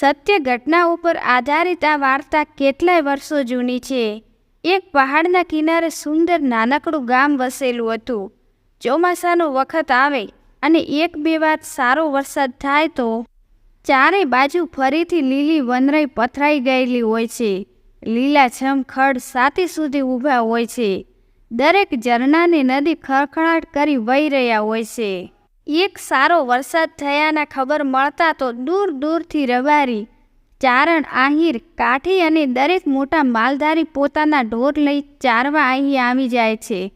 સત્ય ઘટના ઉપર આધારિત આ વાર્તા કેટલાય વર્ષો જૂની છે. એક પહાડના કિનારે સુંદર નાનકડું ગામ વસેલું હતું. ચોમાસાનો વખત આવે અને એક બે વાર સારો વરસાદ થાય તો ચારે બાજુ ફરીથી લીલી વનરાઈ પથરાઈ ગયેલી હોય છે. લીલાછમ ખડ સાતી સુધી ઊભા હોય છે. દરેક ઝરણાની નદી ખળખળાટ કરી વહી રહ્યા હોય છે. એક સારો વરસાદ થયાના ખબર મળતા તો દૂર દૂરથી રબારી ચારણ આહિર કાઠી અને દરેક મોટા માલધારી પોતાના ઢોર લઈ ચારવા અહીં આવી જાય છે.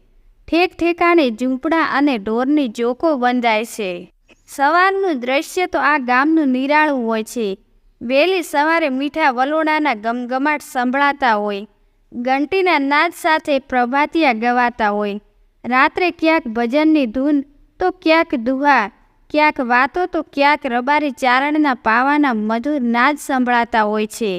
ઠેક ઠેકાણે ઝૂંપડા અને ઢોરની જોકો બંધાય છે. સવારનું દ્રશ્ય તો આ ગામનું નિરાળું હોય છે. વહેલી સવારે મીઠા વલોડાના ગમગમાટ સંભળાતા હોય. ઘંટીના નાદ સાથે પ્રભાતિયા ગવાતા હોય. રાત્રે ક્યાંક ભજનની ધૂન તો ક્યાંક દુહા, ક્યાંક વાતો તો ક્યાંક રબારી ચારણના પાવાના મધુર નાદ સંભળાતા હોય છે.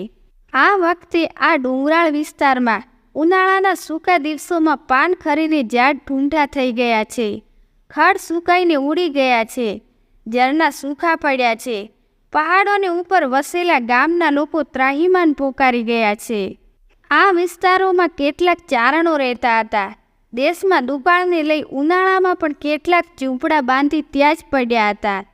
આ વખતે આ ડુંગરાળ વિસ્તારમાં ઉનાળાના સૂકા દિવસોમાં પાન ખરીને ઝાડ ઢૂંઢા થઈ ગયા છે, ખડ સુકાઈને ઉડી ગયા છે, ઝરણા સૂખા પડ્યા છે, પહાડોની ઉપર વસેલા ગામના લોકો ત્રાહિમાન પોકારી ગયા છે. આ વિસ્તારોમાં કેટલાક ચારણો રહેતા હતા દેશમાં દુકાળને લઈ ઉનાળામાં પણ કેટલાક ઝૂંપડા બાંધી ત્યાં જ પડ્યા હતા.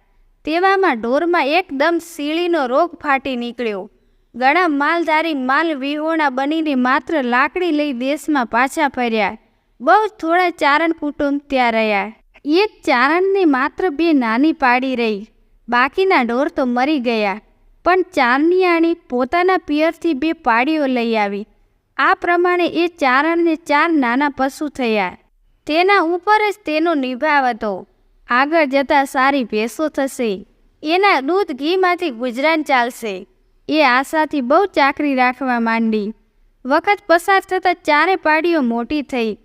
તેવામાં ઢોરમાં એકદમ સીળીનો રોગ ફાટી નીકળ્યો. ઘણા માલધારી માલ વિહોણા બનીને માત્ર લાકડી લઈ દેશમાં પાછા ફર્યા. બહુ થોડા ચારણ કુટુંબ ત્યાં રહ્યા. એક ચારણને માત્ર બે નાની પાડી રહી. બાકીના ઢોર તો મરી ગયા. પણ ચારણિયાણી પોતાના પિયરથી બે પાડીઓ લઈ આવી. આ પ્રમાણે એ ચારણને ચાર નાના પશુ થયા. તેના ઉપર જ તેનો નિભાવ હતો. આગળ જતાં સારી ભેંસો થશે. એના દૂધ ઘીમાંથી ગુજરાન ચાલશે. એ આશાથી બહુ ચાકરી રાખવા માંડી. વખત પસાર થતાં ચારે પાડીઓ મોટી થઈ.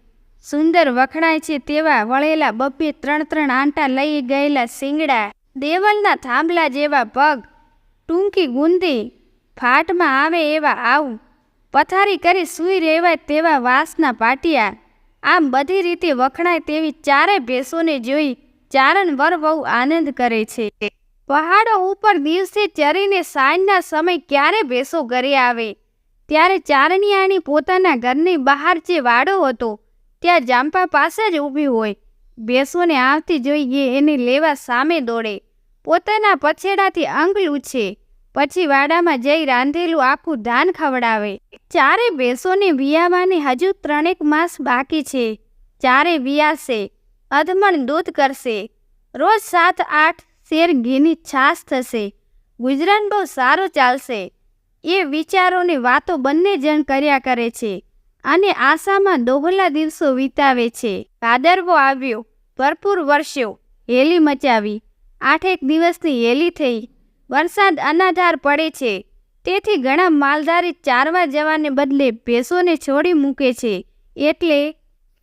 સુંદર વખણાય છે તેવા વળેલા બબ્બે ત્રણ ત્રણ આંટા લઈ ગયેલા શિંગડા, દેવલના થાંભલા જેવા પગ, ટૂંકી ગુંદી, ફાટમાં આવે એવા આવું. પથારી કરી સૂઈ રહેવાય તેવા વાસના પાટિયા. આમ બધી રીતે વખણાય તેવી ચારે ભેંસોને જોઈ ચારણ વર બહુ આનંદ કરે છે. પહાડો ઉપર દિવસે ચરીને સાંજના સમય ક્યારે ભેંસો ઘરે આવે? ત્યારે ચારણિયાણી પોતાના ઘરની બહાર જે વાડો હતો, ત્યાં જાંપા પાસે જ ઊભી હોય. ભેંસોને આવતી જોઈએ એને લેવા સામે દોડે. પોતાના પછેડાથી આંગળું લૂછે પછી વાડામાં જઈ રાંધેલું આખું ધાન ખવડાવે. ચારે ભેંસોને વિયાવાની હજુ ત્રણેક માસ બાકી છે. ચારે વિયાશે, અધમણ દૂધ કરશે. રોજ સાત આઠ શેર ઘીની છાશ થશે. ગુજરાન બહુ સારું ચાલશે. એ વિચારોની વાતો બંને જણ કર્યા કરે છે. અને આશામાં દોહલા દિવસો વિતાવે છે. ભાદરવો આવ્યો, ભરપૂર વર્ષ્યો હેલી મચાવી. આઠેક દિવસની હેલી થઈ. વરસાદ અનાધાર પડે છે. તેથી ઘણા માલધારી ચારવા જવાને બદલે ભેંસોને છોડી મૂકે છે. એટલે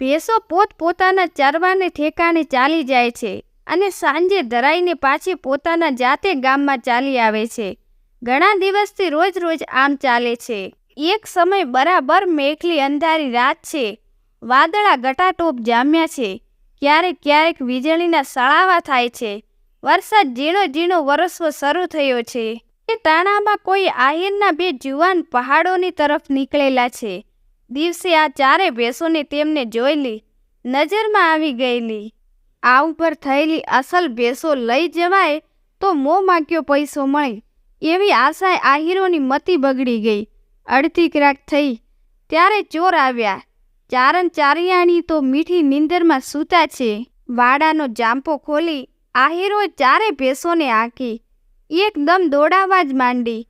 ભેંસો પોત પોતાના ચરવાને ઠેકાણે ચાલી જાય છે અને સાંજે ધરાઈને પાછી પોતાના જાતે ગામમાં ચાલી આવે છે. ઘણા દિવસથી રોજ રોજ આમ ચાલે છે. એક સમય બરાબર મેઘલી અંધારી રાત છે. વાદળા ગટાટોપ જામ્યા છે. ક્યારેક ક્યારેક વીજળીના સળાવા થાય છે. વરસાદ ઝીણો ઝીણો વરસવો શરૂ થયો છે. એ તાણામાં કોઈ આહિરના બે જુવાન પહાડોની તરફ નીકળેલા છે. દિવસે આ ચારે ભેંસોને તેમને જોયેલી નજરમાં આવી ગયેલી. આ ઉપર થયેલી અસલ ભેંસો લઈ જવાય તો મો માગ્યો પૈસો મળે. એવી આશાએ આહિરોની મતી બગડી ગઈ. અડધી ક્રાક થઈ, ત્યારે ચોર આવ્યા. ચારણ ચારિયાણી તો મીઠી નીંદરમાં સૂતા છે. વાડાનો જાંપો ખોલી આહિરોએ ચારે ભેંસોને આંકી, એકદમ દોડાવા જ માંડી.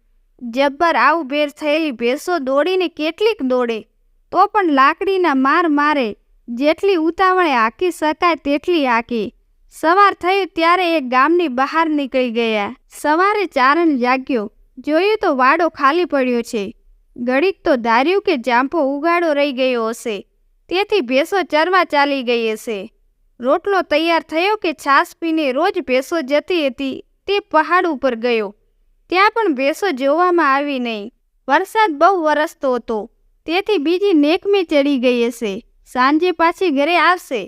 જબ્બર આવું થયેલી ભેંસો દોડીને કેટલીક દોડે, તો પણ લાકડીના માર મારે જેટલી ઉતાવળે આંકી શકાય તેટલી આંકી. સવાર થયું ત્યારે એ ગામની બહાર નીકળી ગયા. સવારે ચારણ જાગ્યો, જોયું તો વાડો ખાલી પડ્યો છે. ઘડીક તો ધાર્યું કે જાંપો ઉગાડો રહી ગયો હશે, તેથી ભેંસો ચરવા ચાલી ગઈ હશે. રોટલો તૈયાર થયો કે છાશ પીને રોજ ભેંસો જતી હતી, તે પહાડ ઉપર ગયો. ત્યાં પણ ભેંસો જોવામાં આવી નહીં. વરસાદ બહુ વરસતો હતો. તેથી બીજી નેકમે ચડી ગઈ હશે. સાંજે પાછી ઘરે આવશે.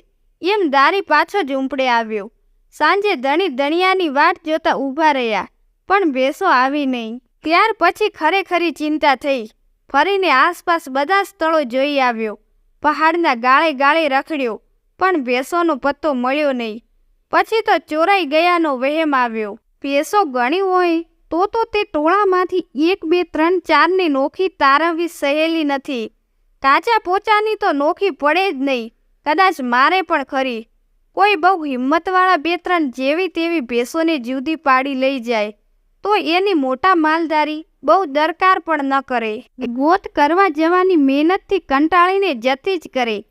એમ દારી પાછો જ ઝૂંપડે આવ્યો. સાંજે ધણી ધણિયાની વાટ જોતા ઊભા રહ્યા, પણ ભેંસો આવી નહીં. ત્યાર પછી ખરેખરી ચિંતા થઈ. ફરીને આસપાસ બધા સ્થળો જોઈ આવ્યો. પહાડના ગાળે ગાળે રખડ્યો. પણ ભેંસોનો પત્તો મળ્યો નહીં. પછી તો ચોરાઈ ગયાનો વહેમ આવ્યો. ભેંસો ગણી હોય તો તો તે ટોળામાંથી એક, બે, ત્રણ, ચારની નોખી તારવવી સહેલી નથી. કાચા પોચાની તો નોખી પડે જ નહીં. કદાચ મારે પણ ખરી. કોઈ બહુ હિંમતવાળા બે, ત્રણ જેવી તેવી ભેંસોને જુદી પાડી લઈ જાય. તો એની મોટા માલધારી બહુ દરકાર પણ ન કરે. ગોત કરવા જવાની મહેનતથી કંટાળીને જતી જ કરે.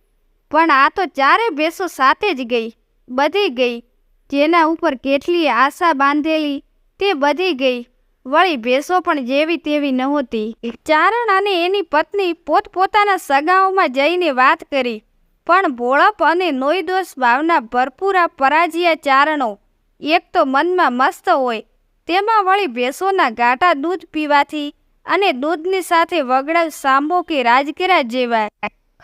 પણ આ તો ચારે ભેંસો સાથે જ ગઈ, બધી ગઈ. જેના ઉપર કેટલી આશા બાંધેલી, તે બધી ગઈ. વળી ભેંસો પણ જેવી તેવી નહોતી. ચારણ અને એની પત્ની પોતપોતાના સગાઓમાં જઈને વાત કરી. પણ ભોળપ અને નોઈદોષ ભાવના ભરપૂરા આ ચારણો. એક તો મનમાં મસ્ત હોય, તેમાં વળી ભેંસોના ગાટા દૂધ પીવાથી અને દૂધની સાથે વગડા સાંભો કે રાજગીરા જેવા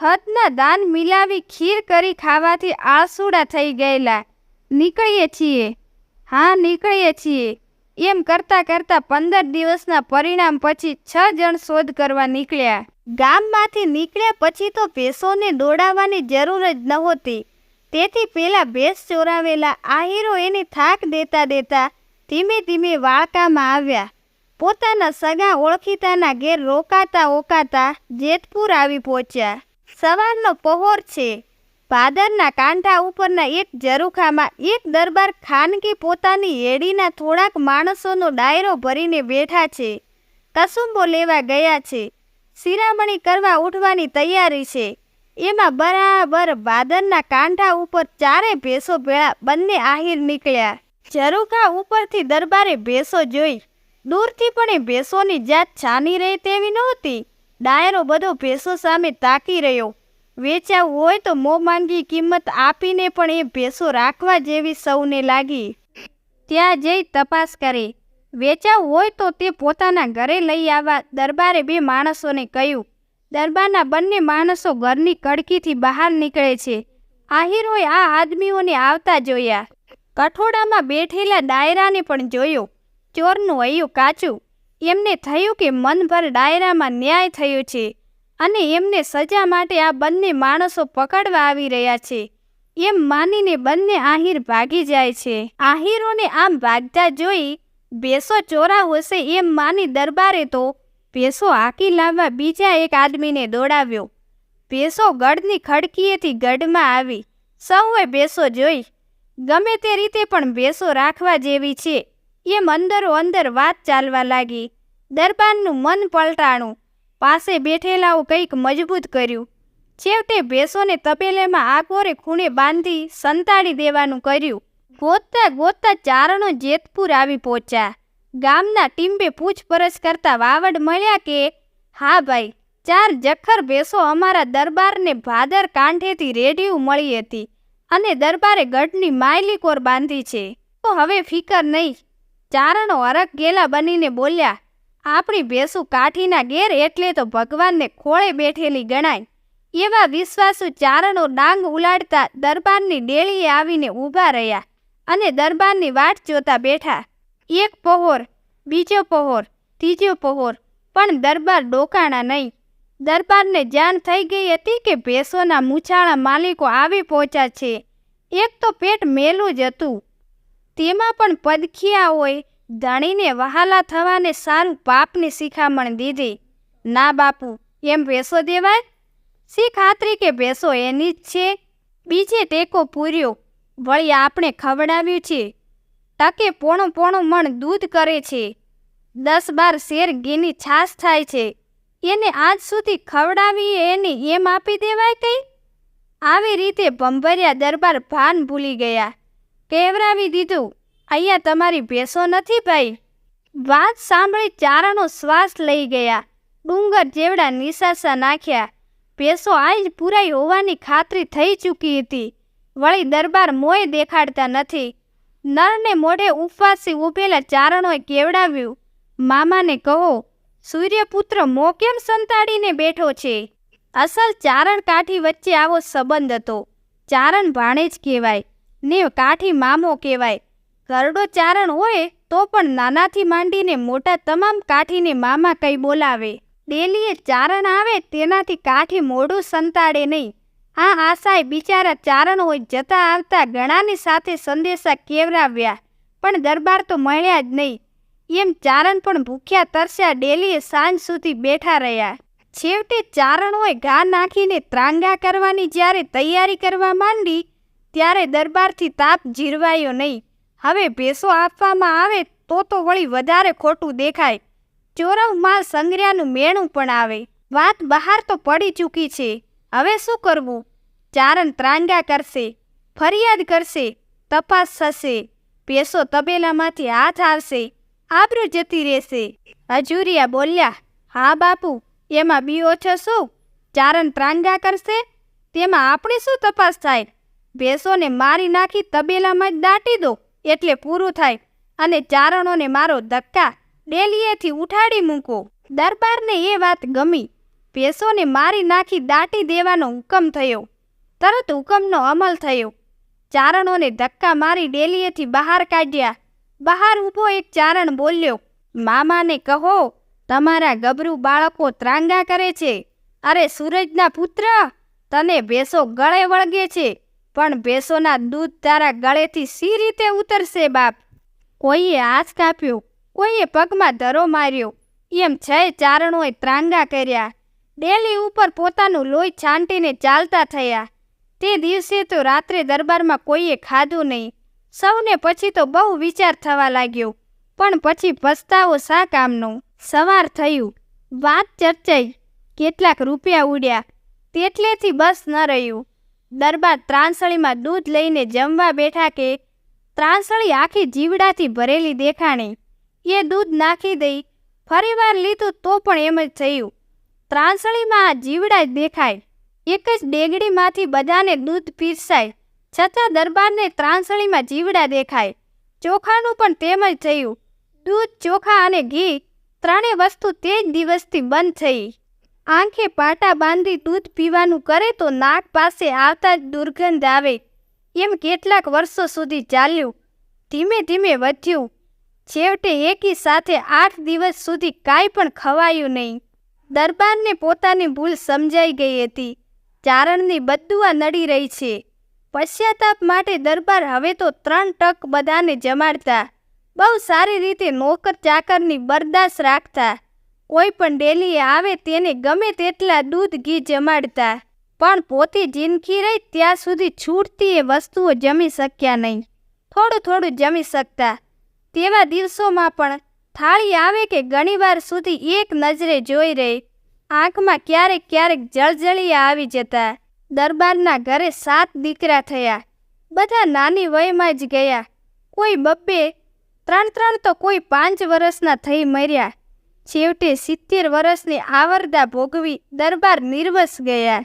ખતના દાન મિલાવી ખીર કરી ખાવાથી આળસુડા થઈ ગયેલા. નીકળીએ છીએ. હા, નીકળીએ છીએ. એમ કરતાં કરતાં પંદર દિવસના પરિણામ પછી છ જણ શોધ કરવા નીકળ્યા. ગામમાંથી નીકળ્યા પછી તો ભેંસોને દોડાવવાની જરૂર જ નહોતી. તેથી પેલા ભેંસ ચોરાવેલા આહીરો એને થાક દેતા દેતા ધીમે ધીમે વાળકામાં આવ્યા. પોતાના સગા ઓળખીતાના ઘેર રોકાતા ઓકાતા જેતપુર આવી પહોંચ્યા. સવારનો પહોર છે. ભાદરના કાંઠા ઉપરના એક ઝરૂખામાં એક દરબાર ખાનગી પોતાની હેડીના થોડાક માણસોનો ડાયરો ભરીને બેઠા છે. કસુંબો લેવા ગયા છે. શિરામણી કરવા ઉઠવાની તૈયારી છે. એમાં બરાબર ભાદરના કાંઠા ઉપર ચારે ભેંસો ભેળા બંને આહિર નીકળ્યા. ઝરૂખા ઉપરથી દરબારે ભેંસો જોઈ. દૂરથી પણ એ ભેંસોની જાત છાની રહે તેવી નહોતી. ડાયરો બધો ભેંસો સામે તાકી રહ્યો. વેચાવું હોય તો મોંમાંગી કિંમત આપીને પણ એ ભેંસો રાખવા જેવી સૌને લાગી. ત્યાં જઈ તપાસ કરે. વેચાવું હોય તો તે પોતાના ઘરે લઈ આવવા દરબારે બે માણસોને કહ્યું. દરબારના બંને માણસો ઘરની કડકીથી બહાર નીકળે છે. આહિરોએ આ આદમીઓને આવતા જોયા. કઠોડામાં બેઠેલા ડાયરાને પણ જોયો. ચોરનું હૈયું કાચું. એમને થયું કે મનભર ડાયરામાં ન્યાય થયો છે અને એમને સજા માટે આ બંને માણસો પકડવા આવી રહ્યા છે. એમ માનીને બંને આહિર ભાગી જાય છે. આહિરોને આમ ભાગતા જોઈ ભેંસો ચોરા હશે એમ માની દરબારે તો ભેંસો હાકી લાવવા બીજા એક આદમીને દોડાવ્યો. ભેંસો ગઢની ખડકીએથી ગઢમાં આવી. સૌએ ભેંસો જોઈ. ગમે તે રીતે પણ ભેંસો રાખવા જેવી છે. એમ અંદરો અંદર વાત ચાલવા લાગી. દરબારનું મન પલટાણું. પાસે બેઠેલાઓ કંઈક મજબૂત કર્યું. છેવટે ભેંસોને તપેલેમાં આકોરે ખૂણે બાંધી સંતાડી દેવાનું કર્યું. ગોતતા ગોતતા ચારણો જેતપુર આવી પહોંચ્યા. ગામના ટીમ્બે પૂછપરછ કરતા વાવડ મળ્યા કે, હા ભાઈ, ચાર જખર ભેંસો અમારા દરબારને ભાદર કાંઠેથી રેડિયું મળી હતી અને દરબારે ગઢની માયલીકોર બાંધી છે. તો હવે ફિકર નહીં. ચારણો અરગ ગેલા બનીને બોલ્યા, આપણી ભેંસું કાઠીના ઘેર એટલે તો ભગવાનને ખોળે બેઠેલી ગણાય. એવા વિશ્વાસુ ચારણો ડાંગ ઉલાડતા દરબારની ડેલીએ આવીને ઊભા રહ્યા અને દરબારની વાટ જોતા બેઠા. એક પહોર, બીજો પહોર, ત્રીજો પહોર, પણ દરબાર ડોકાણા નહીં. દરબારને જાણ થઈ ગઈ હતી કે ભેંસોના મૂછાળા માલિકો આવી પહોંચ્યા છે. એક તો પેટ મેલું જ હતું. તેમાં પણ પદખિયા હોય ધણીને વહાલા થવાને સારું પાપની શિખામણ દીધી. ના બાપુ, એમ ભેંસો દેવાય? શી ખાતરી કે ભેંસો એની જ છે? બીજે ટેકો પૂર્યો. વળી આપણે ખવડાવ્યું છે. ટકે પોણું પોણું મણ દૂધ કરે છે. દસ બાર શેર ઘીની છાશ થાય છે. એને આજ સુધી ખવડાવી એની એમ આપી દેવાય કંઈ? આવી રીતે ભંભર્યા દરબાર ભાન ભૂલી ગયા. કેવરાવી દીધું. અહીંયા તમારી ભેંસો નથી ભાઈ. વાત સાંભળી ચારણો શ્વાસ લઈ ગયા. ડુંગર જેવડા નિશાસા નાખ્યા. ભેંસો આજ પૂરાઈ હોવાની ખાતરી થઈ ચૂકી હતી. વળી દરબાર મોય દેખાડતા નથી. નરને મોઢે ઉપવાસી ઊભેલા ચારણોએ કેવડાવ્યું. મામાને કહો, સૂર્યપુત્ર મો કેમ સંતાડીને બેઠો છે? અસલ ચારણ કાઠી વચ્ચે આવો સંબંધ હતો. ચારણ ભાણેજ કહેવાય. ને કાઠી મામો કહેવાય. ઘરડો ચારણ હોય તો પણ નાનાથી માંડીને મોટા તમામ કાઠીને મામા કંઈ બોલાવે. ડેલીએ ચારણ આવે તેનાથી કાઠી મોઢું સંતાડે નહીં. આ આશાએ બિચારા ચારણ હોય જતા આવતા ઘણાની સાથે સંદેશા કેવરાવ્યા, પણ દરબાર તો મળ્યા જ નહીં. એમ ચારણ પણ ભૂખ્યા તરસ્યા ડેલીએ સાંજ સુધી બેઠા રહ્યા. છેવટે ચારણોએ ઘા નાખીને ત્રાંગા કરવાની જ્યારે તૈયારી કરવા માંડી ત્યારે દરબારથી તાપ જીરવાયો નહીં. હવે ભેસો આપવામાં આવે તો તો વળી વધારે ખોટું દેખાય. ચોરવ માલ સંગ્રહનું મેણું પણ આવે. વાત બહાર તો પડી ચૂકી છે. હવે શું કરવું? ચારણ ત્રાંગા કરશે. ફરિયાદ કરશે. તપાસ થશે. ભેસો તબેલામાંથી હાથ આવશે. આબરૂ જતી રહેશે. હજુરિયા બોલ્યા, હા બાપુ, એમાં બી ઓછો શું? ચારણ ત્રાંગા કરશે? તેમાં આપણી શું તપાસ થાય? ભેંસોને મારી નાખી તબેલામાં જ દાટી દો, એટલે પૂરું થાય. અને ચારણોને મારો ધક્કા ડેલીએથી ઉઠાડી મૂકો. દરબારને એ વાત ગમી. ભેંસોને મારી નાખી દાટી દેવાનો હુકમ થયો. તરત હુકમનો અમલ થયો. ચારણોને ધક્કા મારી ડેલીએથી બહાર કાઢ્યા. બહાર ઊભો એક ચારણ બોલ્યો, મામાને કહો, તમારા ગબરું બાળકો ત્રાંગા કરે છે. અરે સૂરજના પુત્ર, તને ભેંસો ગળે વળગે છે. પણ ભેંસોના દૂધ તારા ગળેથી સી રીતે ઉતરશે બાપ? કોઈએ હાથ કાપ્યો, કોઈએ પગમાં ધરો માર્યો, એમ છ ચારણોએ ત્રાંગા કર્યા. ડેલી ઉપર પોતાનું લોહી છાંટીને ચાલતા થયા. તે દિવસે તો રાત્રે દરબારમાં કોઈએ ખાધું નહીં. સૌને પછી તો બહુ વિચાર થવા લાગ્યો. પણ પછી પસ્તાવો શા કામનો? સવાર થયું. વાત ચર્ચાઈ. કેટલાક રૂપિયા ઉડ્યા. તેટલેથી બસ ન રહ્યું. દરબાર ત્રાંસળીમાં દૂધ લઈને જમવા બેઠા કે, ત્રાંસળી આખી જીવડાથી ભરેલી દેખાણી. એ દૂધ નાખી દઈ, ફરીવાર લીધું તો પણ એમ જ થયું. ત્રાંસળીમાં આ જીવડા જ દેખાય. એક જ ડેગડીમાંથી બધાને દૂધ પીરસાય. છતાં દરબારને ત્રાંસળીમાં જીવડા દેખાય. ચોખાનું પણ તેમ જ થયું. દૂધ, ચોખા અને ઘી ત્રણેય વસ્તુ તે જ દિવસથી બંધ થઈ. આંખે પાટા બાંધી દૂધ પીવાનું કરે તો નાક પાસે આવતા જ દુર્ગંધ આવે. એમ કેટલાક વર્ષો સુધી ચાલ્યું. ધીમે ધીમે વધ્યું. છેવટે એકી સાથે આઠ દિવસ સુધી કાંઈ પણ ખવાયું નહીં. દરબારને પોતાની ભૂલ સમજાઈ ગઈ હતી. ચારણની બદુઆ નડી રહી છે. પશ્ચાતાપ માટે દરબાર હવે તો ત્રણ ટક બધાને જમાડતા. બહુ સારી રીતે નોકર ચાકરની બરદાસ્ત રાખતા. કોઈ પણ ડેલીએ આવે તેને ગમે તેટલા દૂધ ઘી જમાડતા, પણ પોતે જિંદગી રહી ત્યાં સુધી છૂટતી એ વસ્તુઓ જમી શક્યા નહીં. થોડું થોડું જમી શકતા. તેવા દિવસોમાં પણ થાળી આવે કે ઘણીવાર સુધી એક નજરે જોઈ રહી. આંખમાં ક્યારેક ક્યારેક જળજળિયા આવી જતા. દરબારના ઘરે સાત દીકરા થયા. બધા નાની વયમાં જ ગયા. કોઈ બબ્બે ત્રણ ત્રણ તો કોઈ પાંચ વર્ષના થઈ મર્યા. છેવટે સિત્તેર વર્ષની આવરદા ભોગવી દરબાર નિર્વસ ગયા.